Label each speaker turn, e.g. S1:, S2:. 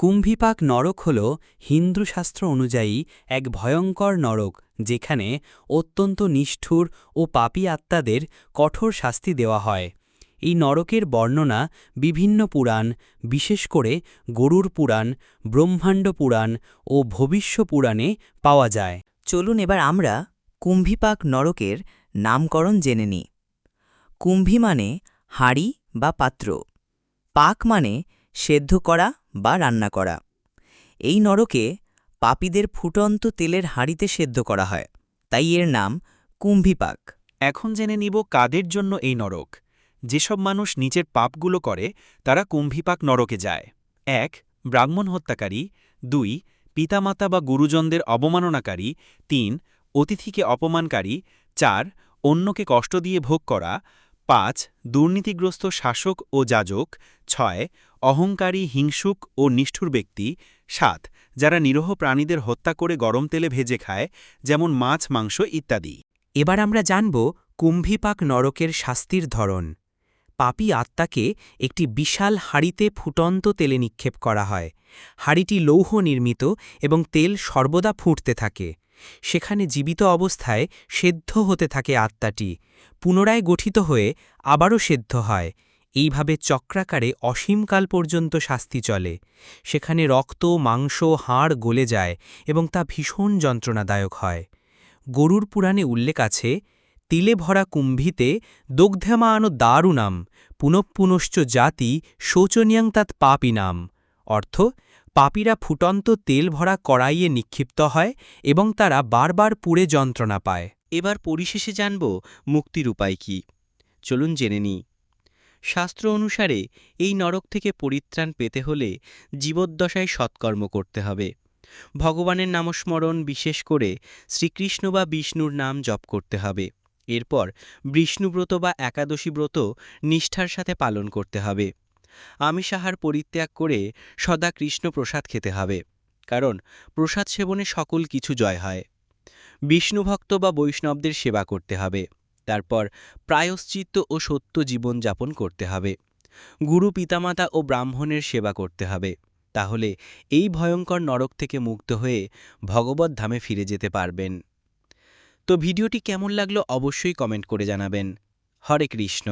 S1: কুম্ভীপাক নরক হল হিন্দু শাস্ত্র অনুযায়ী এক ভয়ঙ্কর নরক, যেখানে অত্যন্ত নিষ্ঠুর ও পাপী আত্মাদের কঠোর শাস্তি দেওয়া হয়। এই নরকের বর্ণনা বিভিন্ন পুরাণ, বিশেষ করে গরুর পুরাণ, ব্রহ্মাণ্ড পুরাণ ও ভবিষ্য পুরাণে পাওয়া যায়।
S2: চলুন এবার আমরা কুম্ভীপাক নরকের নামকরণ জেনে নিই। কুম্ভী মানে হাঁড়ি বা পাত্র। পাক মানে সেদ্ধ করা বা রান্না করা। এই নরকে পাপীদের ফুটন্ত তেলের হাঁড়িতে সেদ্ধ করা হয়। তাই এর নাম কুম্ভীপাক।
S3: এখন জেনে নিব কাদের জন্য এই নরক। যেসব মানুষ নিচের পাপগুলো করে, তারা কুম্ভীপাক নরকে যায়। এক, ব্রাহ্মণ হত্যাকারী। দুই, পিতামাতা বা গুরুজনদের অবমাননাকারী। তিন, অতিথিকে অপমানকারী। চার, অন্যকে কষ্ট দিয়ে ভোগ করা। পাঁচ, দুর্নীতিগ্রস্ত শাসক ও যাজক। ছয় অহংকারী, হিংসুক ও নিষ্ঠুর ব্যক্তি। সাত, যারা নিরহ প্রাণীদের হত্যা করে গরম তেলে ভেজে খায়, যেমন মাছ, মাংস ইত্যাদি।
S1: এবার আমরা জানব কুম্ভীপাক নরকের শাস্তির ধরন। পাপী আত্মাকে একটি বিশাল হাঁড়িতে ফুটন্ত তেলে নিক্ষেপ করা হয়। হাঁড়িটি লৌহ নির্মিত এবং তেল সর্বদা ফুটতে থাকে। সেখানে জীবিত অবস্থায় সেদ্ধ হতে থাকে আত্মাটি। পুনরায় গঠিত হয়ে আবারও সেদ্ধ হয়। এইভাবে চক্রাকারে অসীমকাল পর্যন্ত শাস্তি চলে। সেখানে রক্ত, মাংস, হাড় গলে যায় এবং তা ভীষণ যন্ত্রণাদায়ক হয়। গরুর পুরাণে উল্লেখ আছে, তিলে ভরা কুম্ভীতে দগ্ধ্যামানো দারুণাম, পুনঃপুনশ্চ জাতি শোচনীয়াং তাৎ পাপিনাম। অর্থ, পাপীরা ফুটন্ত তেল ভরা কড়াইয়ে নিক্ষিপ্ত হয় এবং তারা বারবার পুড়ে যন্ত্রণা পায়।
S4: এবার পরিশেষে জানব মুক্তির উপায় কি। চলুন জেনে নিই। শাস্ত্র অনুসারে এই নরক থেকে পরিত্রাণ পেতে হলে জীবদ্দশায় সৎকর্ম করতে হবে। ভগবানের নামস্মরণ বিশেষ করে শ্রীকৃষ্ণ বা বিষ্ণুর নাম জপ করতে হবে। এরপর বিষ্ণুব্রত বা একাদশী ব্রত নিষ্ঠার সাথে পালন করতে হবে। আমিষাহার পরিত্যাগ করে সদা কৃষ্ণ প্রসাদ খেতে হবে, কারণ প্রসাদ সেবনে সকল কিছু জয় হয়। বিষ্ণুভক্ত বা বৈষ্ণবদের সেবা করতে হবে। তারপর প্রায়শ্চিত্ত ও সত্য জীবন যাপন করতে হবে। গুরু, পিতামাতা ও ব্রাহ্মণের সেবা করতে হবে। তাহলে এই ভয়ঙ্কর নরক থেকে মুক্ত হয়ে ভগবত ধামে ফিরে যেতে পারবেন। তো ভিডিওটি কেমন লাগল অবশ্যই কমেন্ট করে জানাবেন। হরে কৃষ্ণ।